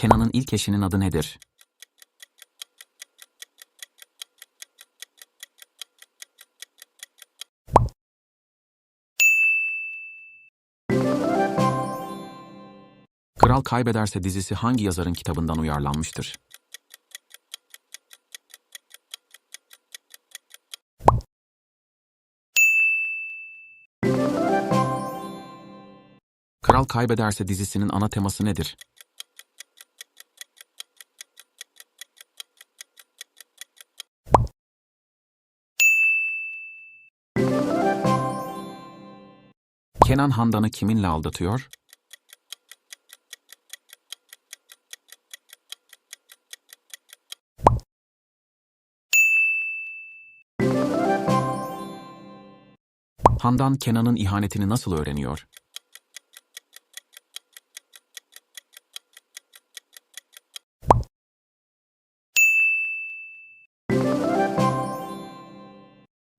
Kenan'ın ilk eşinin adı nedir? Kral Kaybederse dizisi hangi yazarın kitabından uyarlanmıştır? Kral Kaybederse dizisinin ana teması nedir? Kenan Handan'ı kiminle aldatıyor? Handan Kenan'ın ihanetini nasıl öğreniyor?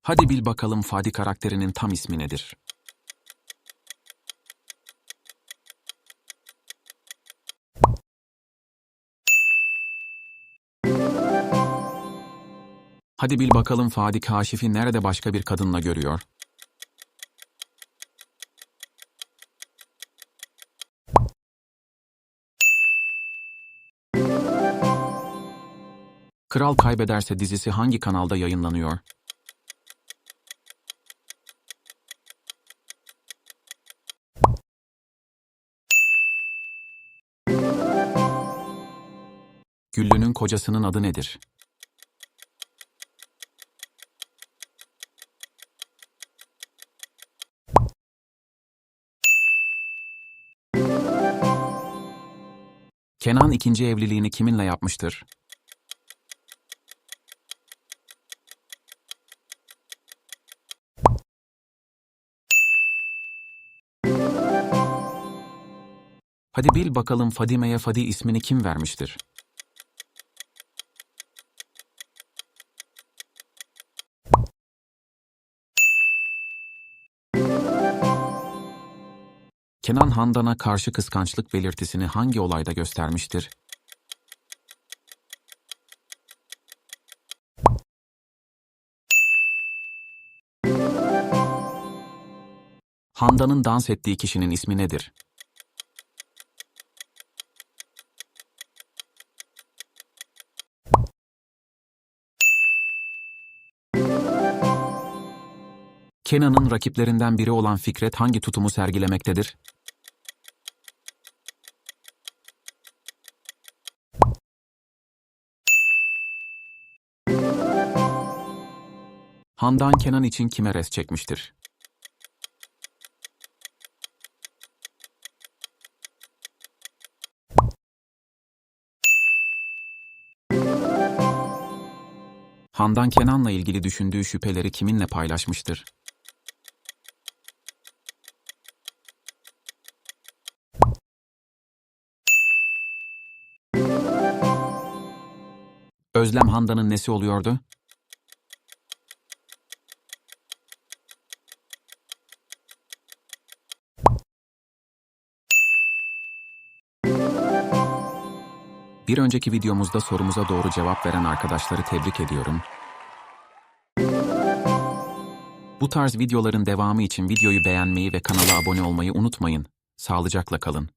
Hadi bil bakalım Fadi karakterinin tam ismi nedir? Hadi bil bakalım Fadi Kaşif'i nerede başka bir kadınla görüyor? Kral Kaybederse dizisi hangi kanalda yayınlanıyor? Güllü'nün kocasının adı nedir? Kenan ikinci evliliğini kiminle yapmıştır? Hadi bil bakalım Fadime'ye Fadi ismini kim vermiştir? Kenan Handan'a karşı kıskançlık belirtisini hangi olayda göstermiştir? Handan'ın dans ettiği kişinin ismi nedir? Kenan'ın rakiplerinden biri olan Fikret hangi tutumu sergilemektedir? Handan Kenan için kime res çekmiştir? Handan Kenan'la ilgili düşündüğü şüpheleri kiminle paylaşmıştır? Özlem Handan'ın nesi oluyordu? Bir önceki videomuzda sorumuza doğru cevap veren arkadaşları tebrik ediyorum. Bu tarz videoların devamı için videoyu beğenmeyi ve kanala abone olmayı unutmayın. Sağlıcakla kalın.